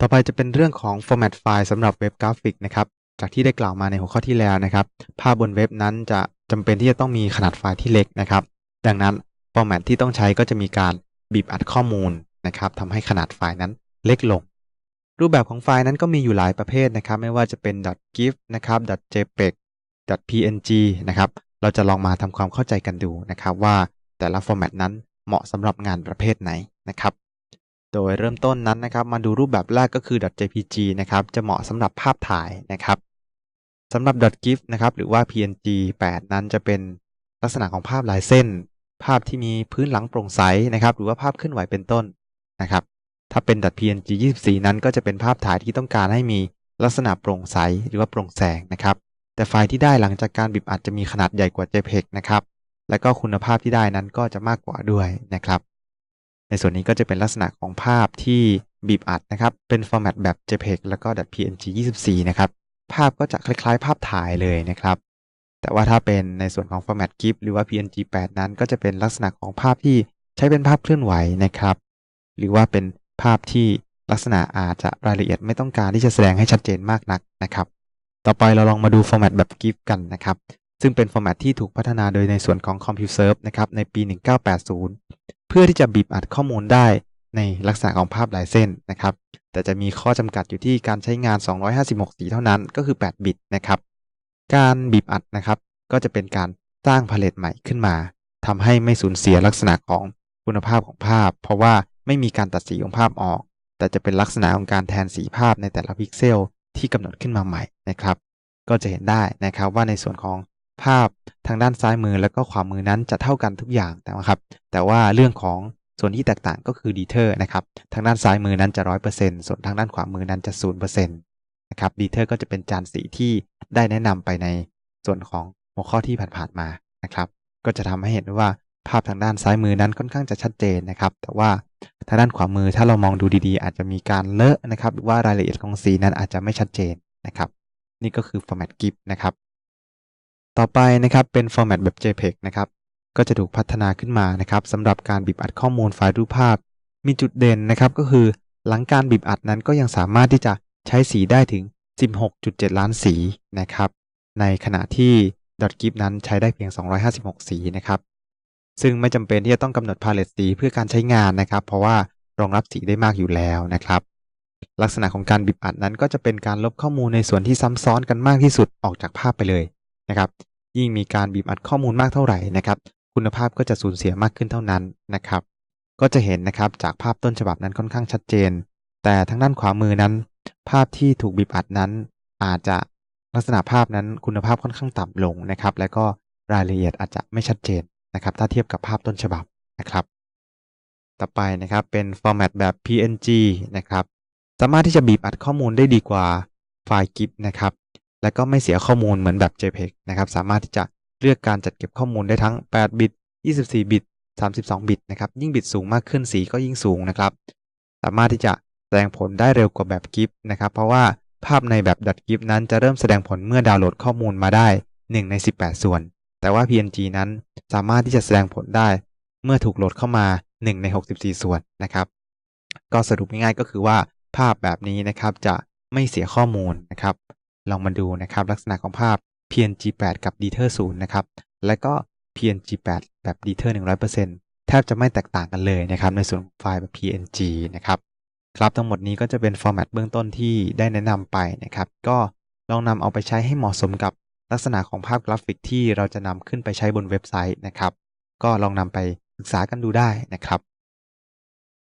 ต่อไปจะเป็นเรื่องของ format ไฟล์สำหรับเว็บกราฟิกนะครับ จากที่ได้กล่าวมาในหัวข้อที่แล้วนะครับ ภาพบนเว็บนั้นจะจำเป็นที่จะต้องมีขนาดไฟล์ที่เล็กนะครับ ดังนั้น format ที่ต้องใช้ก็จะมีการบีบอัดข้อมูลนะครับทำให้ขนาดไฟล์นั้นเล็กลง รูปแบบของไฟล์นั้นก็มีอยู่หลายประเภทนะครับ ไม่ว่าจะเป็น .gif นะครับ .jpeg .png นะครับ เราจะลองมาทำความเข้าใจกันดูนะครับว่าแต่ละ format นั้นเหมาะสำหรับงานประเภทไหนนะครับ โดยเริ่มต้นนั้นนะครับมาดูรูปแบบแรกก็คือ .jpg นะครับจะเหมาะสำหรับภาพถ่ายนะครับสำหรับ .gif นะครับหรือว่า png 8 นั้นจะเป็นลักษณะของภาพลายเส้น ภาพที่มีพื้นหลังโปร่งใสนะครับ หรือว่าภาพเคลื่อนไหวเป็นต้นนะครับ ถ้าเป็น .png 24 นั้นก็จะเป็นภาพถ่ายที่ต้องการให้มีลักษณะโปร่งใสหรือว่าโปร่งแสงนะครับ แต่ไฟล์ที่ได้หลังจากการบีบอัดจะมีขนาดใหญ่กว่า JPEG นะครับ และก็คุณภาพที่ได้นั้นก็จะมากกว่าด้วยนะครับ ในส่วนนี้ก็จะเป็นลักษณะของภาพที่บีบอัดนะครับ เป็นฟอร์แมตแบบ JPEG แล้วก็ .png 24 นะครับ ภาพก็จะคล้ายๆ ภาพถ่ายเลยนะครับ แต่ว่าถ้าเป็นในส่วนของฟอร์แมต GIF หรือว่า PNG 8 นั้น ก็จะเป็นลักษณะของภาพที่ใช้เป็นภาพเคลื่อนไหวนะครับ หรือว่าเป็นภาพที่ลักษณะอาจจะรายละเอียดไม่ต้องการที่จะแสดงให้ชัดเจนมากนักนะครับ ต่อไปเราลองมาดูฟอร์แมตแบบ GIF กันนะครับ ซึ่งเป็นฟอร์แมตที่ถูกพัฒนาโดยในส่วนของ CompuServe นะครับ ในปี 1980 เพื่อที่จะบีบอัดข้อมูลได้ในลักษณะของภาพหลายเส้นนะครับ แต่จะมีข้อจำกัดอยู่ที่การใช้งาน 256 สีเท่านั้นก็คือ 8 บิตนะครับ การบีบอัดนะครับก็จะเป็นการสร้างพาเลตใหม่ขึ้นมาทำให้ไม่สูญเสียลักษณะของคุณภาพของภาพ เพราะว่าไม่มีการตัดสีของภาพออก แต่จะเป็นลักษณะของการแทนสีภาพในแต่ละพิกเซลที่กำหนดขึ้นมาใหม่นะครับ ก็จะเห็นได้นะครับว่าในส่วนของ ภาพทางด้านซ้ายมือแล้วก็ขวามือนั้นจะเท่ากันทุกอย่างแต่ว่าครับ แต่ว่าเรื่องของส่วนที่แตกต่างก็คือดีเทอร์นะครับ ทางด้านซ้ายมือนั้นจะ 100%ส่วนทางด้านขวามือนั้นจะ 0%นะครับดีเทอร์ก็จะเป็นจานสีที่ได้แนะนำไปในส่วนของหัวข้อที่ผ่านๆมานะครับ ก็จะทำให้เห็นว่าภาพทางด้านซ้ายมือนั้นค่อนข้างจะชัดเจนนะครับ แต่ว่าทางด้านขวามือถ้าเรามองดูดีๆ อาจจะมีการเลอะนะครับ หรือว่ารายละเอียดของสีนั้นอาจจะไม่ชัดเจนนะครับ นี่ก็คือ format GIF นะครับ ต่อไปนะครับเป็น format แบบ JPEG นะครับก็จะถูกพัฒนาขึ้นมานะครับสำหรับการบีบอัดข้อมูลไฟล์รูปภาพ มีจุดเด่นนะครับก็คือหลังการบีบอัดนั้นก็ยังสามารถที่จะใช้สีได้ถึง 16.7 ล้านสีนะครับในขณะที่ .gif นั้นใช้ได้เพียง 256 สีนะครับซึ่งไม่จำเป็นที่จะต้องกำหนดพาเลตสีเพื่อการใช้งานนะครับ เพราะว่ารองรับสีได้มากอยู่แล้วนะครับ ลักษณะของการบีบอัดนั้นก็จะเป็นการลบข้อมูลในส่วนที่ซ้ำซ้อนกันมากที่สุดออกจากภาพไปเลยนะครับ ยิ่งมีการบีบอัดข้อมูลมากเท่าไหร่นะครับ คุณภาพก็จะสูญเสียมากขึ้นเท่านั้นนะครับ ก็จะเห็นนะครับจากภาพต้นฉบับนั้นค่อนข้างชัดเจน แต่ทางด้านขวามือนั้น ภาพที่ถูกบีบอัดนั้น อาจจะลักษณะภาพนั้นคุณภาพค่อนข้างต่ำลงนะครับ และก็รายละเอียดอาจจะไม่ชัดเจนนะครับ ถ้าเทียบกับภาพต้นฉบับนะครับ ต่อไปนะครับเป็นฟอร์แมตแบบ PNG นะครับ สามารถที่จะบีบอัดข้อมูลได้ดีกว่าไฟล์ GIF นะครับ และก็ไม่เสียข้อมูลเหมือนแบบ JPEG นะครับสามารถที่จะเลือกการจัดเก็บข้อมูลได้ทั้ง 8 บิต 24 บิต 32 บิตนะครับยิ่งบิตสูงมากขึ้นสีก็ยิ่งสูงนะครับสามารถที่จะแสดงผลได้เร็วกว่าแบบ GIF นะครับเพราะว่าภาพในแบบดัด .gif นั้นจะเริ่มแสดงผลเมื่อดาวน์โหลดข้อมูลมาได้ 1 ใน 18 ส่วน แต่ว่า PNG นั้นสามารถที่จะแสดงผลได้ เมื่อถูกโหลดเข้ามา 1 ใน 64 ส่วนนะครับ ก็สรุปง่ายๆก็คือว่าภาพแบบนี้นะครับจะไม่เสียข้อมูลนะครับ ลองมาดูนะครับลักษณะของภาพ PNG 8 กับ d e t e r 0นะครับ และก็ PNG 8 แบบ d e t e r 100%แทบจะไม่แตกต่างกันเลยนะครับในส่วนของไฟล์แบบ PNG นะครับครับทั้งหมดนี้ก็จะเป็นฟอร์แมตเบื้องต้นที่ได้แนะนำไปนะครับ ก็ลองนำเอาไปใช้ให้เหมาะสมกับลักษณะของภาพกราฟิกที่เราจะนำขึ้นไปใช้บนเว็บไซต์นะครับ ก็ลองนำไปศึกษากันดูได้นะครับ